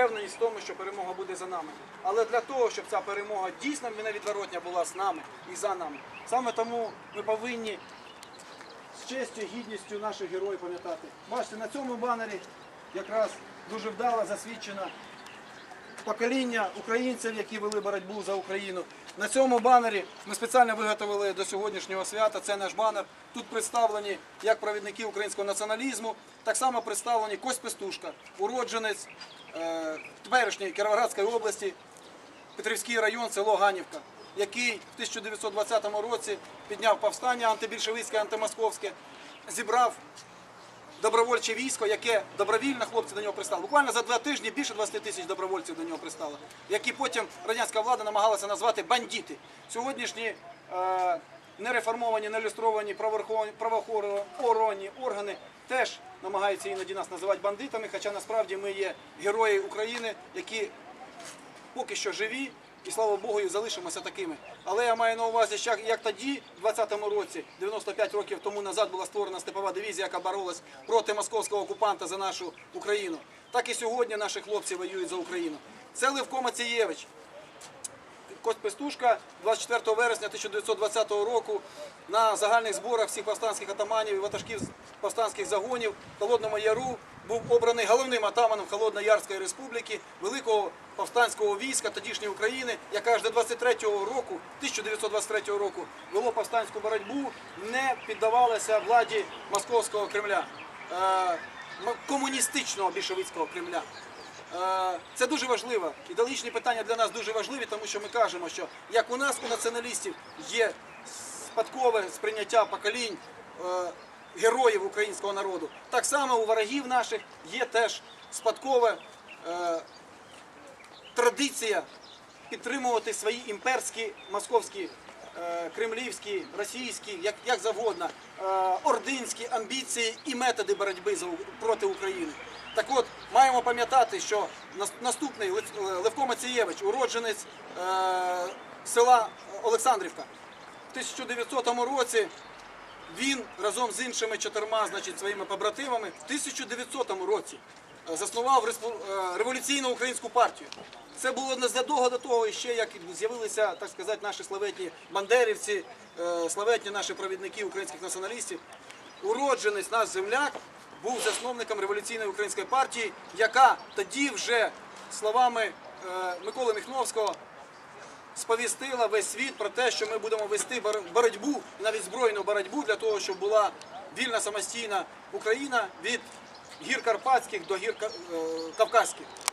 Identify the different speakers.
Speaker 1: впевненість в тому, що перемога буде за нами. Але для того, щоб ця перемога дійсно невідворотня була з нами і за нами, саме тому ми повинні з честю гідністю наших героїв пам'ятати. Бачите, на цьому банері якраз дуже вдало засвідчено покоління українців, які вели боротьбу за Україну. На цьому банері ми спеціально виготовили до сьогоднішнього свята. Це наш банер. Тут представлені як провідники українського націоналізму, так само представлені Кость Пестушка, уродженець е, теперішньої Кіровоградської області, Петрівський район, село Ганівка, який в 1920 році підняв повстання антибільшовицьке, антимосковське, зібрав добровольче військо, яке добровільно хлопці до нього пристали. Буквально за два тижні більше 20 тисяч добровольців до нього пристало, які потім радянська влада намагалася назвати бандити. Сьогоднішні е, нереформовані, правоохоронні- правоохоронні органи теж намагаються іноді нас називати бандитами, хоча насправді ми є герої України, які поки що живі, і слава Богу, і залишимося такими. Але я маю на увазі, що як, тоді, в 20-му році, 95 років тому назад була створена степова дивізія, яка боролась проти московського окупанта за нашу Україну. Так і сьогодні наші хлопці воюють за Україну. Це Левко Мацієвич. Кость Пестушка 24 вересня 1920 року на загальних зборах всіх повстанських атаманів і ватажків повстанських загонів в Холодному Яру був обраний головним атаманом Холодноярської республіки, великого повстанського війська тодішньої України, яка аж до 23-го року, 1923 року, вело повстанську боротьбу, не піддавалася владі московського Кремля, е, комуністичного більшовицького Кремля. Е, Це дуже важливо. Ідеологічні питання для нас дуже важливі, тому що ми кажемо, що як у нас, у націоналістів, є спадкове сприйняття поколінь е, героїв українського народу, так само у ворогів наших є теж спадкове е, традиція підтримувати свої імперські московські. Е, Кремлівські, російські, як, як завгодно, е, ординські амбіції і методи боротьби за, проти України. Так от, маємо пам'ятати, що наступний е, Левко Мацієвич, уродженець села Олександрівка, в 1900 році він разом з іншими чотирма значить, своїми побратимами в 1900 році е, заснував е, революційну українську партію. Це було незадовго до того, ще як з'явилися, так сказати, наші славетні бандерівці, е, славетні наші провідники українських націоналістів. Уродженець наш земляк був засновником революційної української партії, яка тоді вже словами Миколи Міхновського сповістила весь світ про те, що ми будемо вести боротьбу, навіть збройну боротьбу для того, щоб була вільна самостійна Україна від гір Карпатських до гір е, Кавказьких.